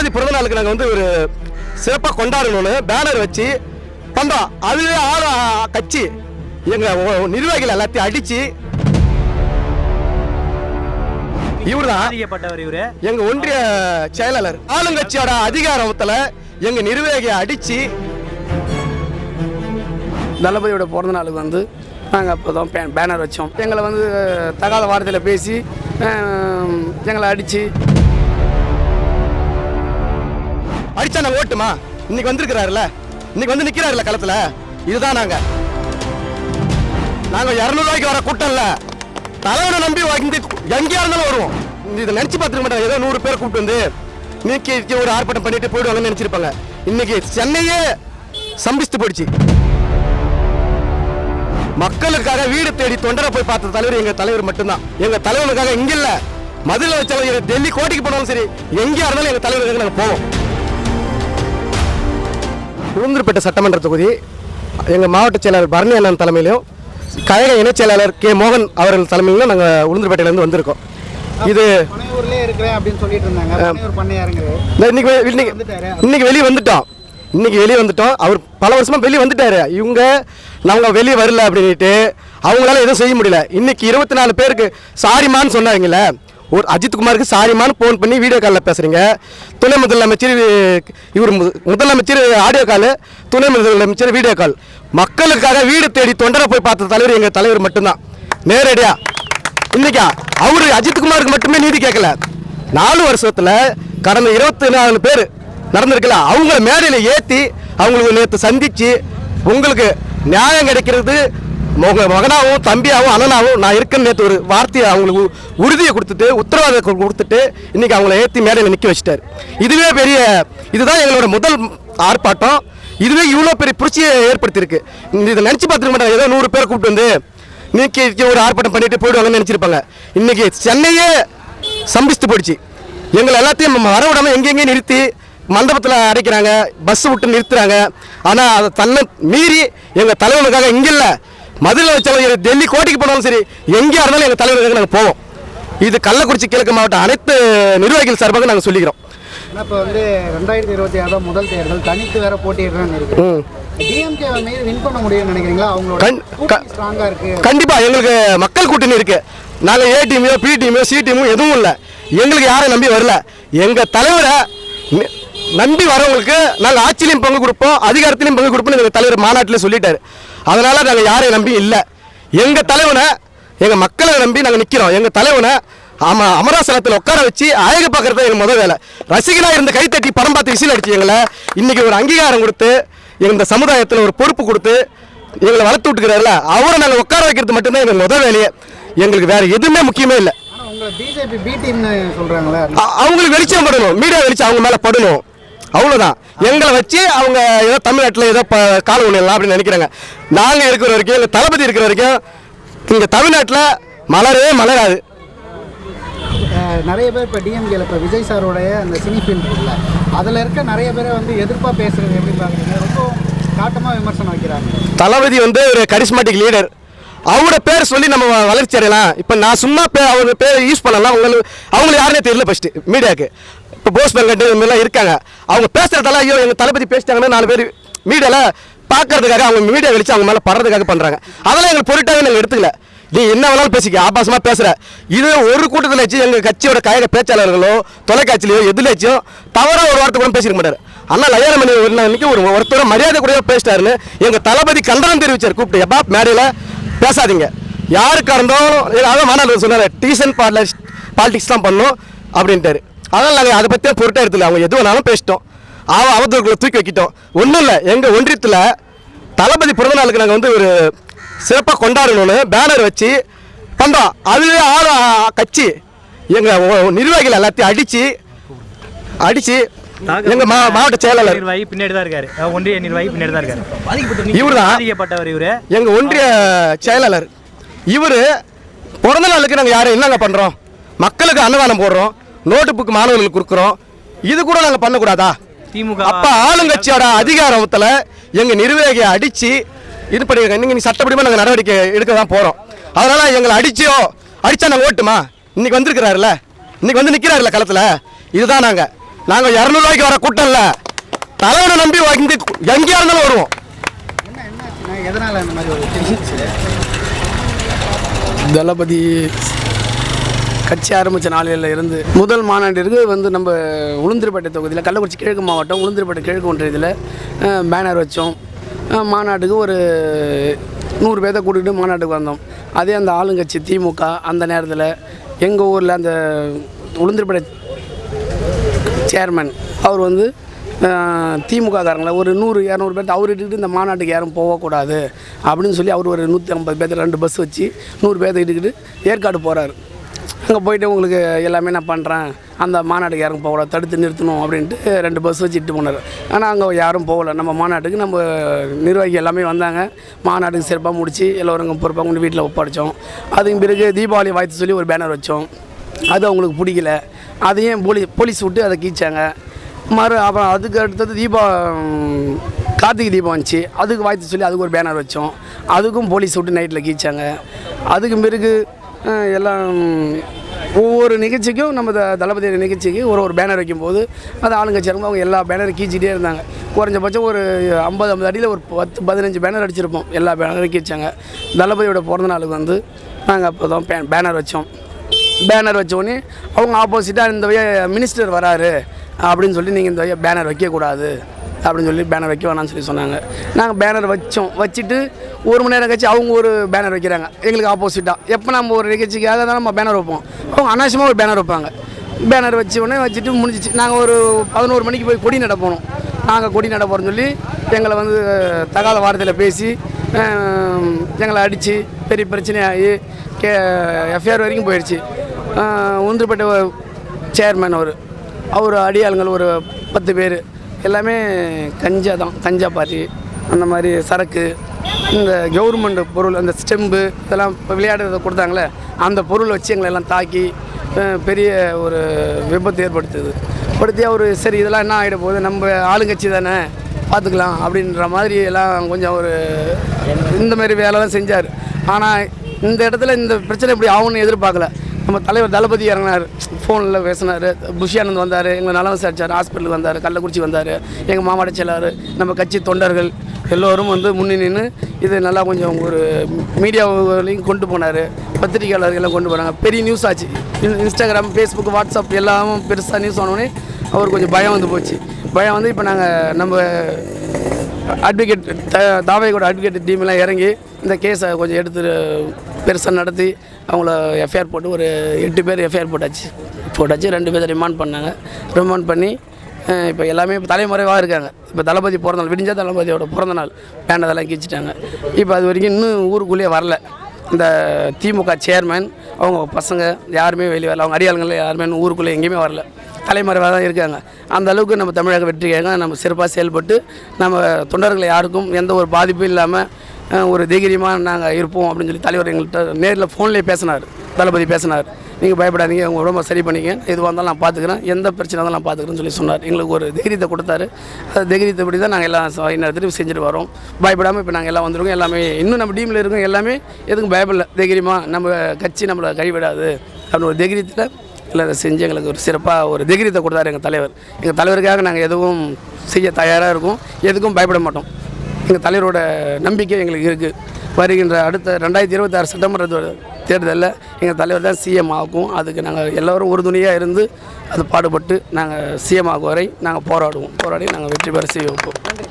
தளபதி பிறந்த நாளுக்கு நாங்கள் வந்து ஒரு சிறப்பாக கொண்டாடணும்னு பேனர் வச்சு பண்றோம் அதுவே ஆள கட்சி. எங்க ஒ- நிர்வாகிகள் எல்லாத்தையும் பாதிக்கப்பட்டவர் இவரு. எங்க ஒன்றிய செயலாளர். ஆளுங்கட்சியோட அதிகாரத்துல எங்க நிர்வாகியை அடிச்சு. தளபதியோட பிறந்த நாளுக்கு வந்து நாங்கள் அப்போ தான் பே பேனர் வச்சோம். எங்களை வந்து தகாத வார்த்தையில் பேசி எங்களை அடித்து அடிச்சா நாங்க ஓட்டுமா? இன்னைக்கு வந்திருக்கிறாருல. இன்னைக்கு வந்து நிக்கிறாருல களத்துல. இதுதான் நாங்க. நாங்க இரநூறுவாய்க்கு வர கூட்டம் இல்ல தலைவனை நம்பி வாங்கி எங்கேயா இருந்தாலும் வருவோம். இதை நினைச்சு பார்த்துக்க மாட்டாங்க. ஏதோ நூறு பேர் கூப்பிட்டு வந்து நீக்கி ஒரு ஆர்ப்பாட்டம் பண்ணிட்டு போயிடுவாங்கன்னு நினைச்சிருப்பாங்க. இன்னைக்கு சென்னையே சம்பிஸ்து போயிடுச்சு. மக்களுக்காக வீடு தேடி தொண்டரை போய் பார்த்த தலைவர் எங்க தலைவர் மட்டும்தான். எங்க தலைவனுக்காக இங்க இல்ல. மதுரை வச்சாலும் டெல்லி கோட்டைக்கு போனாலும் சரி எங்கேயா இருந்தாலும் எங்க தலைவருக்காக நாங்க போவோம். உளுந்தூர்பேட்டை சட்டமன்ற தொகுதி எங்கள் மாவட்ட செயலாளர் பரணி அண்ணன் தலைமையிலும் கழக இணைச் செயலாளர் கே. மோகன் அவர்கள் தலைமையிலும் நாங்கள் உளுந்தூர்பேட்டையிலேருந்து வந்திருக்கோம். இது இன்னைக்கு இன்னைக்கு இன்னைக்கு வெளியே வந்துட்டோம். இன்னைக்கு வெளியே வந்துட்டோம். அவர் பல வருஷமா வெளியே வந்துட்டாரு. இவங்க நாங்க வெளியே வரல அப்படின்ட்டு அவங்களால எதுவும் செய்ய முடியல. இன்னைக்கு இருபத்தி நாலு பேருக்கு சாரிமான்னு சொன்னாங்கல்ல. ஒரு அஜித்குமாருக்கு சாரிமான்னு ஃபோன் பண்ணி வீடியோ காலில் பேசுகிறீங்க துணை முதலமைச்சர் இவர் மு- முதலமைச்சர் ஆடியோ கால் துணை முதலமைச்சர் வீடியோ கால் மக்களுக்காக வீடு தேடி தொண்டரை போய் பார்த்த தலைவர் எங்கள் தலைவர் மட்டும்தான். நேரடியாக இன்றைக்கா அவர் அஜித்குமாருக்கு மட்டுமே நீதி கேட்கல. நாலு வருஷத்தில் கடந்த இருபத்தி நாலு பேர் நடந்திருக்கல. அவங்கள மேடையில் ஏற்றி அவங்களுக்கு நேற்று சந்தித்து உங்களுக்கு நியாயம் கிடைக்கிறது மகனாகவும் தம்பியாகவும் அண்ணனாகவும் நான் இருக்கேன்னு நேற்று ஒரு வார்த்தையை அவங்களுக்கு உ- உறுதியை கொடுத்துட்டு உத்தரவாதம் கொடுத்துட்டு இன்னைக்கு அவங்கள ஏற்றி மேடையில் நிற்க வச்சுட்டார். இதுவே பெரிய இதுதான் எங்களோட முதல் ஆர்ப்பாட்டம். இதுவே இவ்வளோ பெரிய புரட்சியை ஏற்படுத்தியிருக்கு. இதை நினச்சி பார்த்துருக்க மாட்டாங்க. ஏதோ நூறு பேர் கூப்பிட்டு வந்து நீக்கி ஒரு ஆர்ப்பாட்டம் பண்ணிட்டு போயிடுவாங்கன்னு நினச்சிருப்பாங்க. இன்னைக்கு சென்னையே சம்பிஸ்து போயிடுச்சு. எங்களை எல்லாத்தையும் வர விடாமல் எங்கெங்கே நிறுத்தி மண்டபத்தில் அடைக்கிறாங்க. பஸ் விட்டு நிறுத்துறாங்க. ஆனால் அதை தன்னை மீறி எங்கள் தலைவனுக்காக இங்கே இல்லை. மதுரை வச்சாலும் டெல்லி கோட்டைக்கு போனாலும் சரி எங்கேயா இருந்தாலும் எங்கள் தலைவனுக்காக நாங்கள் போவோம். இது கள்ளக்குறிச்சி கிழக்கு மாவட்ட அனைத்து நிர்வாகிகள் சார்பாக நாங்கள் சொல்லிக்கிறோம். இப்போ வந்து ரெண்டாயிரத்தி இருபத்தி ஆறாம் முதல் தேர்தல் தனித்து வேற போட்டிடுறாங்க இருக்கு. டிஎம்கே மீது வின் பண்ண முடியும்னு நினைக்கிறீங்களா? அவங்களோட கண்- க- ஸ்ட்ராங்கா இருக்கு. கண்டிப்பா எங்களுக்கு மக்கள் கூட்டணி இருக்கு. நாங்க ஏ டீமையோ பி டீமையோ சி டீமோ எதுவும் இல்லை. எங்களுக்கு யாரையும் நம்பி வரல. எங்க தலைவரை நம்பி வரவங்களுக்கு நாங்கள் ஆட்சியிலையும் பங்கு கொடுப்போம் அதிகாரத்திலையும் பங்கு கொடுப்போம்னு எங்க தலைவர் மாநாட்டில் சொல்லிட்டாரு. அதனால நாங்கள் யாரையும் நம்பி இல்லை. எங்க தலைவனை எங்க மக்களை நம்பி நாங்கள் நிற்கிறோம் எங்க தலைவனை ஆமா அமராசனத்தில் உட்கார வச்சு அழகு பார்க்கறது எங்க முதல் வேலை. ரசிகனா இருந்த கைத்தட்டி படம் பார்த்து விசில் அடிச்சு எங்களை இன்னைக்கு ஒரு அங்கீகாரம் கொடுத்து இந்த சமுதாயத்தில் ஒரு பொறுப்பு கொடுத்து எங்களை வளர்த்து விட்டுக்கிறாருல அவரை நாங்கள் உட்கார வைக்கிறது மட்டும்தான் எங்கள் முத வேலையே. எங்களுக்கு வேற எதுவுமே முக்கியமே இல்லை. அவங்களுக்கு வெளிச்சம் படணும். மீடியா வெளிச்சம் அவங்க மேலே படணும். அவ்வளோதான் எங்களை வச்சு அவங்க ஏதோ தமிழ்நாட்டில் ஏதோ ப கால ஊனியலாம் அப்படின்னு நினைக்கிறாங்க. நாங்கள் இருக்கிற வரைக்கும் எங்கள் தளபதி இருக்கிற வரைக்கும் இங்கே தமிழ்நாட்டில் மலரவே மலராது. நிறைய பேர் இப்போ டிஎம்கேல இப்போ விஜய் சாரோடைய அந்த சினி ஃபீல்ட் இருக்குல்ல அதில் இருக்க நிறைய பேரை வந்து எதிர்ப்பாக பேசுறது எப்படி பார்க்குறீங்க ரொம்ப காட்டமாக விமர்சனம் வைக்கிறாங்க. தளபதி வந்து ஒரு கரிஸ்மாட்டிக் லீடர் அவரோட பேர் சொல்லி நம்ம வளர்ச்சி அடையலாம். இப்போ நான் சும்மா பே அவங்க பேர் யூஸ் பண்ணலாம். உங்களுக்கு அவங்களுக்கு யாருனே தெரியல ஃபஸ்ட்டு மீடியாவுக்கு இப்போ போஸ் வெங்கட் இந்த மாதிரிலாம் இருக்காங்க. அவங்க பேசுகிறதெல்லாம் ஐயோ எங்கள் தளபதி பேசிட்டாங்கன்னா நாலு பேர் மீடியாவில் பார்க்கறதுக்காக அவங்க மீடியா வெளிச்சு அவங்க மேலே படுறதுக்காக பண்ணுறாங்க அதெல்லாம் எங்களுக்கு பொருட்டாக நாங்கள் எடுத்துக்கல. நீ என்ன வேணாலும் பேசிக்க ஆபாசமாக பேசுகிற இது ஒரு கூட்டத்தில் வச்சு எங்கள் கட்சியோட கழக பேச்சாளர்களோ தொலைக்காட்சியிலையோ எதுலேச்சும் தவறாக ஒரு வார்த்தை கூட பேசிக்க மாட்டார். அண்ணா லயாரமணி ஒரு நாளைக்கு ஒரு ஒருத்தர் மரியாதை கூட பேசிட்டாருன்னு எங்கள் தளபதி கண்டனம் தெரிவிச்சார் கூப்பிட்டு எப்பா மேடையில் பேசாதீங்க. யாருக்கா இருந்தாலும் அதான் மாநாடு சொன்னார். டீசன் பாலிடிக்ஸ் பாலிடிக்ஸ் தான் பண்ணோம் அப்படின்ட்டாரு. அதனால் நாங்கள் அதை பற்றியே பொருட்டே எடுத்துல அவங்க எது வேணாலும் பேசிட்டோம். அவ அவதூறுகளை தூக்கி வைக்கிட்டோம். ஒன்றும் இல்லை எங்கள் ஒன்றியத்தில் தளபதி பிறந்த நாளுக்கு நாங்கள் வந்து ஒரு சிறப்பாக கொண்டாடணும்னு பேனர் வச்சு பண்ணுறோம் அதுவே ஆள் கட்சி. எங்கள் நிர்வாகிகள் எல்லாத்தையும் அடித்து அடித்து எங்கள் மா மாவட்ட செயலாளர். நிர்வாகி பின்னாடி தான் இருக்காரு. அஹ் ஒன்றிய நிர்வாகி பின்னாடி தான் இருக்காரு. இவர்தான். பாதிக்கப்பட்டவர் இவரு. எங்கள் ஒன்றிய செயலாளர். இவர் பிறந்த நாளுக்கு நாங்கள் யாரும் என்னங்க பண்ணுறோம் மக்களுக்கு அன்னதானம் போடுறோம். நோட்டு புக் மாணவர்களுக்கு கொடுக்குறோம். இது கூட நாங்கள் பண்ணக்கூடாதா? திமுக அப்ப ஆளுங்கட்சியோட அதிகாரத்துல எங்க நிர்வாகியை அடிச்சு இது பண்ணி நீங்க சட்டப்படிமா நாங்க நடவடிக்கை எடுக்க தான் போறோம். அதனால எங்களை அடிச்சியோ அடிச்சா நாங்க ஓட்டுமா? இன்னைக்கு வந்திருக்கிறாருல இன்னைக்கு வந்து நிக்கிறாருல களத்துல? இதுதான் நாங்க. நாங்கள் இரநூறுவாய்க்கு வர கூட்டம் இல்லை. தலைவனை நம்பி வந்து எங்கேயா இருந்தாலும் வருவோம். தளபதி கட்சி ஆரம்பித்த நாளில் இருந்து முதல் மாநாட்டிற்கு வந்து நம்ம உளுந்தூர்பேட்டை தொகுதியில் கள்ளக்குறிச்சி கிழக்கு மாவட்டம் உளுந்தூர்பேட்டை கிழக்கு ஒன்றியத்தில் பேனர் வச்சோம். மாநாட்டுக்கு ஒரு நூறு பேர்த்த கூட்டிகிட்டு மாநாட்டுக்கு வந்தோம். அதே அந்த ஆளுங்கட்சி திமுக அந்த நேரத்தில் எங்கள் ஊரில் அந்த உளுந்தூர்பேட்டை சேர்மன் அவர் வந்து திமுக காரங்களை ஒரு நூறு இரநூறு பேர்த்து அவர் இட்டுக்கிட்டு இந்த மாநாட்டுக்கு யாரும் போகக்கூடாது அப்படின்னு சொல்லி அவர் ஒரு நூற்றி ஐம்பது பேர்த்து ரெண்டு பஸ் வச்சு நூறு பேர்த்த இட்டுக்கிட்டு ஏற்காடு போகிறாரு அங்கே போயிட்டு உங்களுக்கு எல்லாமே நான் பண்ணுறேன் அந்த மாநாட்டுக்கு யாரும் போகக்கூடாது. தடுத்து நிறுத்தணும் அப்படின்ட்டு ரெண்டு பஸ் வச்சு இட்டு போனார். ஆனால் அங்கே யாரும் போகல. நம்ம மாநாட்டுக்கு நம்ம நிர்வாகி எல்லாமே வந்தாங்க. மாநாட்டுக்கு சிறப்பாக முடித்து எல்லோரும் பொறுப்பாக கொண்டு வீட்டில் ஒப்படைச்சோம். அதுக்கு பிறகு தீபாவளி வாய்த்து சொல்லி ஒரு பேனர் வச்சோம். அது அவங்களுக்கு பிடிக்கல. அதையும் போலீஸ் போலீஸ் விட்டு அதை கீச்சாங்க. மறு அப்புறம் அதுக்கு அடுத்தது தீபம் கார்த்திகை தீபம் வந்துச்சு. அதுக்கு வாழ்த்து சொல்லி அதுக்கு ஒரு பேனர் வச்சோம். அதுக்கும் போலீஸ் விட்டு நைட்டில் கீச்சாங்க. அதுக்கு பிறகு எல்லாம் ஒவ்வொரு நிகழ்ச்சிக்கும் நம்ம த- தளபதி நிகழ்ச்சிக்கு ஒரு ஒரு பேனர் வைக்கும்போது அது ஆளுங்கட்சி இறங்கும் அவங்க எல்லா பேனரும் கீச்சிட்டே இருந்தாங்க. குறைஞ்சபட்சம் ஒரு ஐம்பது ஐம்பது அடியில் ஒரு பத்து பதினஞ்சு பேனர் அடிச்சிருப்போம். எல்லா பேனரும் கீச்சாங்க. தளபதியோட பிறந்த நாளுக்கு வந்து நாங்கள் அப்போ தான் பே பேனர் வச்சோம். பேனர் வச்ச அவங்க ஆப்போசிட்டாக இந்த வழியாக மினிஸ்டர் வராரு அப்படின்னு சொல்லி நீங்கள் இந்த வழியாக பேனர் வைக்கக்கூடாது அப்படின்னு சொல்லி பேனர் வைக்க வேணாம்னு சொல்லி சொன்னாங்க. நாங்கள் பேனர் வச்சோம். வச்சுட்டு ஒரு மணி நேரம் கழிச்சு அவங்க ஒரு பேனர் வைக்கிறாங்க. எங்களுக்கு ஆப்போசிட்டாக எப்போ நம்ம ஒரு நிகழ்ச்சிக்காக தான் நம்ம பேனர் வைப்போம். அவங்க அனாவசியமாக ஒரு பேனர் வைப்பாங்க. பேனர் வச்ச உடனே வச்சுட்டு முடிஞ்சிச்சு. நாங்கள் ஒரு பதினோரு மணிக்கு போய் கொடி நட போனோம். நாங்கள் கொடி நட போகிறோம்னு சொல்லி எங்களை வந்து தகாத வார்த்தையில் பேசி எங்களை அடித்து பெரிய பிரச்சனையாகி கே எஃப்ஐஆர் வரைக்கும் போயிடுச்சு உந்துப்பட்ட சேர்மேன் அவர். அவர் அடியாளுங்கள் ஒரு பத்து பேர். எல்லாமே கஞ்சா தான் கஞ்சா பார்ட்டி அந்த மாதிரி சரக்கு இந்த கவர்மெண்ட் பொருள் அந்த ஸ்டெம்பு இதெல்லாம் இப்போ விளையாடுறத கொடுத்தாங்களே அந்த பொருள் வச்சு எங்களை எல்லாம் தாக்கி பெரிய ஒரு விபத்து ஏற்படுத்துது. படுத்தி அவர் சரி இதெல்லாம் என்ன ஆகிட போகுது? நம்ம ஆளுங்கட்சி தானே பார்த்துக்கலாம் அப்படின்ற மாதிரி எல்லாம் கொஞ்சம் ஒரு இந்த மாதிரி வேலைலாம் செஞ்சார். ஆனால் இந்த இடத்துல இந்த பிரச்சனை இப்படி ஆகும்னு எதிர்பார்க்கல. நம்ம தலைவர் தளபதி இறங்கினார். ஃபோனில் பேசினார். புஷியானந்த் வந்தார். எங்களை நலம் விசாரிச்சார் ஹாஸ்பிட்டலுக்கு வந்தார். கள்ளக்குறிச்சி வந்தார். எங்கள் மாவட்ட செயலாளர் நம்ம கட்சி தொண்டர்கள் எல்லோரும் வந்து முன்னே நின்று இது நல்லா கொஞ்சம் ஒரு மீடியாவிலையும் கொண்டு போனார். பத்திரிகையாளர்கள்லாம் கொண்டு போனாங்க பெரிய நியூஸ் ஆச்சு. இன்ஸ்டாகிராம் ஃபேஸ்புக் வாட்ஸ்அப் எல்லாமும் பெருசாக நியூஸ் ஆனோடனே அவர் கொஞ்சம் பயம் வந்து போச்சு. பயம் வந்து இப்போ நாங்கள் நம்ம அட்வொகேட் தாவையோட அட்வொகேட் டீம்லாம் இறங்கி இந்த கேஸை கொஞ்சம் எடுத்து பெருசாக நடத்தி அவங்கள எஃப்ஐஆர் போட்டு ஒரு எட்டு பேர் எஃப்ஐஆர் போட்டாச்சு. போட்டாச்சு ரெண்டு பேர் ரிமாண்ட் பண்ணாங்க. ரிமாண்ட் பண்ணி இப்போ எல்லாமே இப்போ தலைமுறைவாக இருக்காங்க. இப்போ தளபதி பிறந்த நாள் விடிஞ்சா தளபதியோட பிறந்த நாள் பேண்டதெல்லாம் கிழிச்சிட்டாங்க. இப்போ அது வரைக்கும் இன்னும் ஊருக்குள்ளேயே வரல. இந்த திமுக சேர்மேன் அவங்க பசங்க யாருமே வெளியே வரல. அவங்க அடியாளுங்கள யாருமே இன்னும் ஊருக்குள்ளே எங்கேயுமே வரல. தலைமறைவாக தான் இருக்காங்க. அந்த அளவுக்கு நம்ம தமிழக வெற்றிக்காக நம்ம சிறப்பாக செயல்பட்டு நம்ம தொண்டர்களை யாருக்கும் எந்த ஒரு பாதிப்பும் இல்லாமல் ஒரு தைரியமாக நாங்கள் இருப்போம் அப்படின்னு சொல்லி தலைவர் எங்கள்கிட்ட நேரில் ஃபோன்லேயே பேசினார். தளபதி பேசினார். நீங்கள் பயப்படாதீங்க உங்கள் உடம்ப சரி பண்ணிக்க எதுவாக இருந்தாலும் நான் பார்த்துக்கிறேன் எந்த பிரச்சனை இருந்தாலும் நான் பார்த்துக்கிறேன்னு சொல்லி சொன்னார். எங்களுக்கு ஒரு தைரியத்தை கொடுத்தாரு. அந்த தைரியத்தைப்படி தான் நாங்கள் எல்லாம் ச- செஞ்சுட்டு வரோம். பயப்படாமல் இப்போ நாங்கள் எல்லாம் வந்திருக்கோம். எல்லாமே இன்னும் நம்ம டீமில் இருக்கோம் எல்லாமே எதுக்கும் பயப்படல. தைரியமாக நம்ம கட்சி நம்மளை கைவிடாது அப்படின்னு ஒரு தைரியத்தில் இல்லை அதை செஞ்சு எங்களுக்கு ஒரு சிறப்பாக ஒரு தைரியத்தை கொடுத்தாரு எங்கள் தலைவர். எங்கள் தலைவருக்காக நாங்கள் எதுவும் செய்ய தயாராக இருக்கோம். எதுக்கும் பயப்பட மாட்டோம். எங்கள் தலைவரோட நம்பிக்கை எங்களுக்கு இருக்குது வருகின்ற அடுத்த ரெண்டாயிரத்தி இருபத்தாறு சட்டமன்ற தேர்தலில் எங்கள் தலைவர் தான் சிஎம் ஆகும். அதுக்கு நாங்கள் எல்லோரும் உறுதுணையாக இருந்து அது பாடுபட்டு நாங்கள் சிஎம் ஆகும் வரை நாங்கள் போராடுவோம். போராடி நாங்கள் வெற்றி பெற செய்ய வைப்போம்